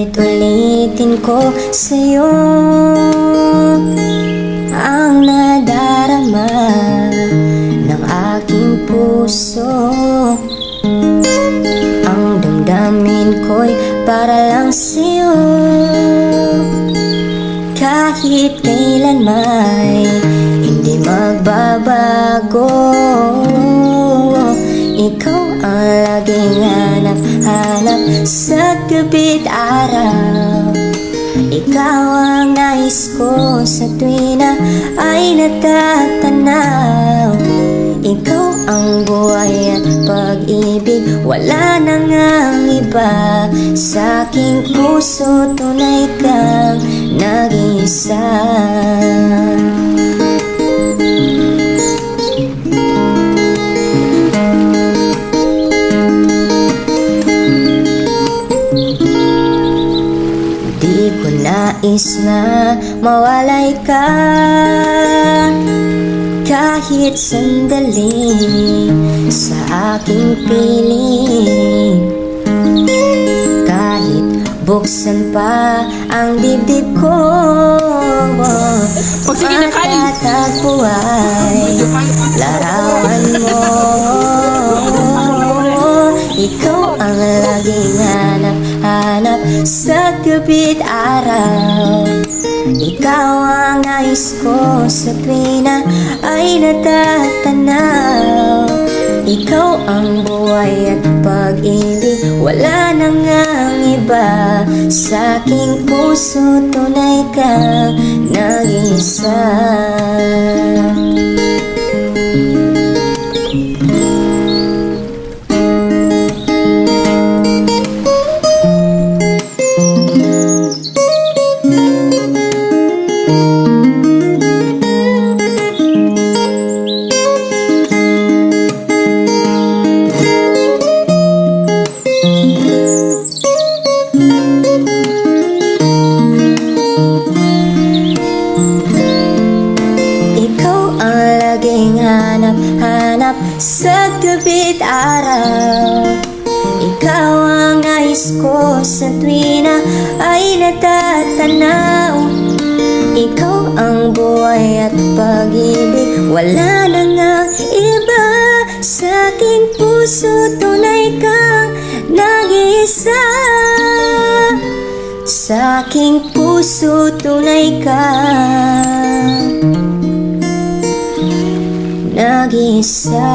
Uulit-ulitin ko sa'yo Ang nadarama ng aking puso. Ang damdamin ko'y para lang sa'yo. Kahit kailan may hindi magbabago Ikaw ang laging hanap-hanap sa gabi't araw Ikaw ang nais ko sa tuwi na ay natatanaw. Ikaw ang buhay at pag-ibig Wala na ngang iba. Sa aking puso tunay kang nag-isa nais na mawalay ka. Kahit sandali sa aking piling. Kahit buksan pa ang dibdib ko Pag sige na, Kyle. Matatagpo ay larawan mo. Ikaw ang laging hanap-hanap sa gabi't araw. Ikaw ang nais ko sa tuwi na ay natatanaw. Ikaw ang buhay at pag-ibig Wala na ngang iba. Sa aking puso tunay kang nag-isa laging hanap-hanap sa gabi't araw. Ikaw ang nais ko sa tuwi na ay natatanaw. Ikaw ang buhay at pag-ibig Wala na nga iba. Sa aking puso Tunay kang nag-iisa. Sa aking puso tunay kang nag-isa